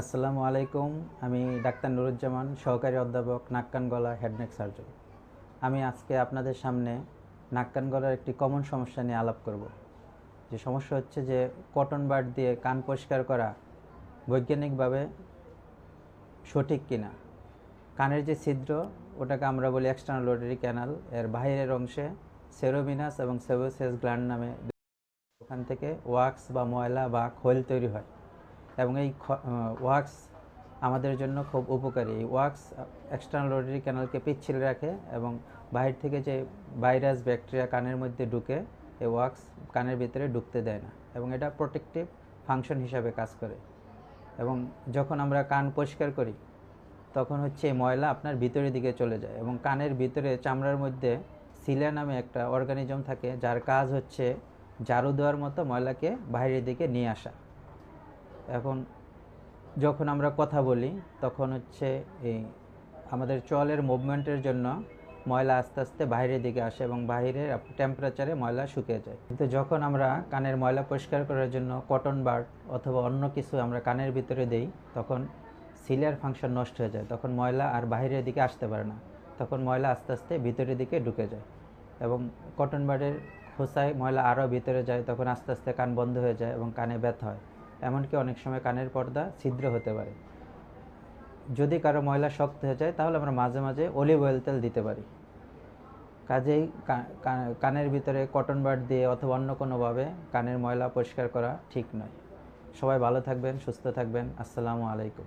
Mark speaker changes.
Speaker 1: আসসালামু আলাইকুম। আমি ডাক্তার নুরুজ্জামান, সহকারী অধ্যাপক নাক্কান গলা হেডনেক সার্জন। আমি আজকে আপনাদের সামনে নাক্কান গলার একটি কমন সমস্যা নিয়ে আলাপ করব। যে সমস্যা হচ্ছে যে, কটন বাড দিয়ে কান পরিষ্কার করা বৈজ্ঞানিকভাবে সঠিক কিনা? কানের যে ছিদ্র, ওটাকে আমরা বলি এক্সটার্নাল লোটারি ক্যানাল এর বাইরের অংশে সেরোমিনাস এবং সেবোসেস গ্ল্যান্ড নামে ওখান থেকে ওয়াক্স বা ময়লা বা খৈল তৈরি হয়। এবং এই ওয়াক্স আমাদের জন্য খুব উপকারী। এই ওয়াক্স এক্সটার্নাল রোটারি ক্যানালকে পিচ্ছিল রাখে এবং বাহির থেকে যে ভাইরাস ব্যাকটেরিয়া কানের মধ্যে ঢুকে, এই ওয়াক্স কানের ভিতরে ঢুকতে দেয় না এবং এটা প্রোটেকটিভ ফাংশন হিসাবে কাজ করে। এবং যখন আমরা কান পরিষ্কার করি, তখন হচ্ছে ময়লা আপনার ভিতরের দিকে চলে যায় এবং কানের ভিতরে চামড়ার মধ্যে সিলিয়া নামে একটা অর্গানিজম থাকে, যার কাজ হচ্ছে ঝাড়ু দেওয়ার মতো ময়লাকে বাইরের দিকে নিয়ে আসা। এখন যখন আমরা কথা বলি, তখন হচ্ছে এই আমাদের চলের মুভমেন্টের জন্য ময়লা আস্তে আস্তে বাইরের দিকে আসে এবং বাইরের টেম্পারেচারে ময়লা শুকিয়ে যায়। কিন্তু যখন আমরা কানের ময়লা পরিষ্কার করার জন্য কটন বার্ড অথবা অন্য কিছু আমরা কানের ভিতরে দেই, তখন সিলিয়ার ফাংশন নষ্ট হয়ে যায়। তখন ময়লা আর বাইরের দিকে আসতে পারে না। তখন ময়লা আস্তে আস্তে ভিতরের দিকে ঢুকে যায় এবং কটন বার্ডের খোসায় ময়লা আরও ভিতরে যায়, তখন আস্তে আস্তে কান বন্ধ হয়ে যায় এবং কানে ব্যথা হয়। এমনকি অনেক সময় কানের পর্দা ছিদ্র হতে পারে। যদি কারও ময়লা শক্ত হয়ে যায়, তাহলে আমরা মাঝে মাঝে অলিভ অয়েল তেল দিতে পারি। কাজেই কানের ভিতরে কটন বার্ড দিয়ে অথবা অন্য কোনোভাবে কানের ময়লা পরিষ্কার করা ঠিক নয়। সবাই ভালো থাকবেন, সুস্থ থাকবেন। আসসালামু আলাইকুম।